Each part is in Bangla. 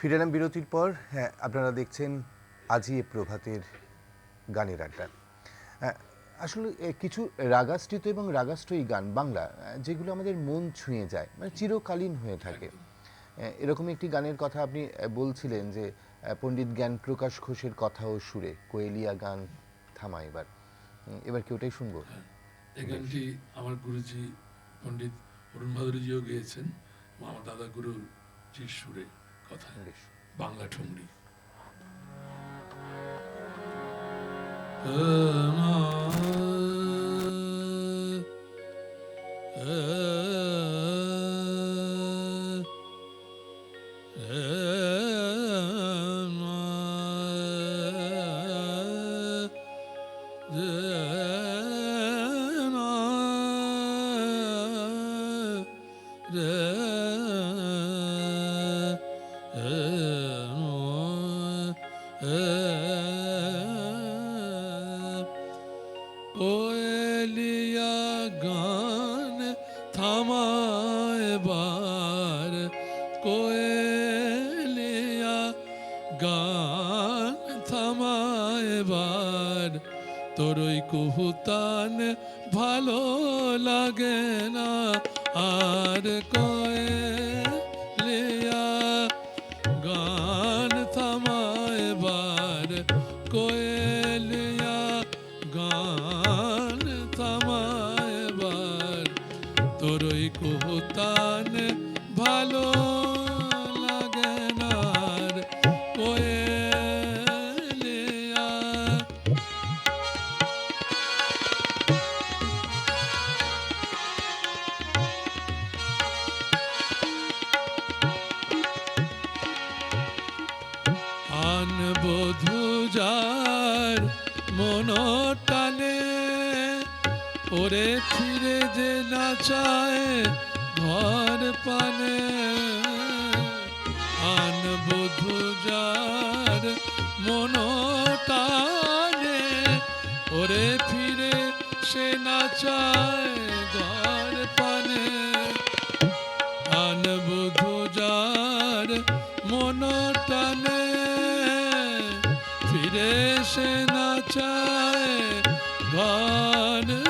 ফিরে এলাম বিরতির পর। হ্যাঁ আপনারা দেখছেন আজই এ প্রভাতের গানের আড্ডা। হ্যাঁ, আসলে কিছু রাগাশ্রিত এবং রাগাশ্রয়ী গান বাংলা যেগুলো আমাদের মন ছুঁয়ে যায় মানে চিরকালীন হয়ে থাকে। এরকম একটি গানের কথা আপনি বলছিলেন যে পণ্ডিত জ্ঞান প্রকাশ ঘোষের কথা ও সুরে কোয়েলিয়া গান থামা এবার। এবার কি ওটাই শুনব? এই গানটি আমার গুরুজি পণ্ডিত অরুণ ভাদুরীজিও গেয়েছেন আমার দাদা জির সুরে। কথা বাংলা ঠুমরি কোয়েলিয়া গান থামায় বার কোয়েলিয়া গান থামায় বার তোরই কুহুতান ভালো লাগে না আর কোয়েলিয়া গান থামায় বার কোয়েলিয়া গান কুহতান ভালো আন বধু যার মন টানে ওরে ফিরে যে না চায় ঘর পানে আন বধু যার মন ওরে ফিরে সে না চায় ঘর পানে আন বুধু যার মন টানে ফিরে সে না চায় ঘর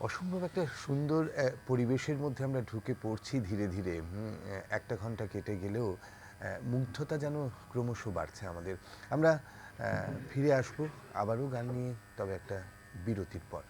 অসম্ভব একটা সুন্দর পরিবেশের মধ্যে আমরা ঢুকে পড়ছি ধীরে ধীরে। একটা ঘণ্টা কেটে গেলেও মুগ্ধতা যেন ক্রমশ বাড়ছে আমাদের। আমরা ফিরে আসব, আবারও গান নিয়ে, তবে একটা বিরতির পর।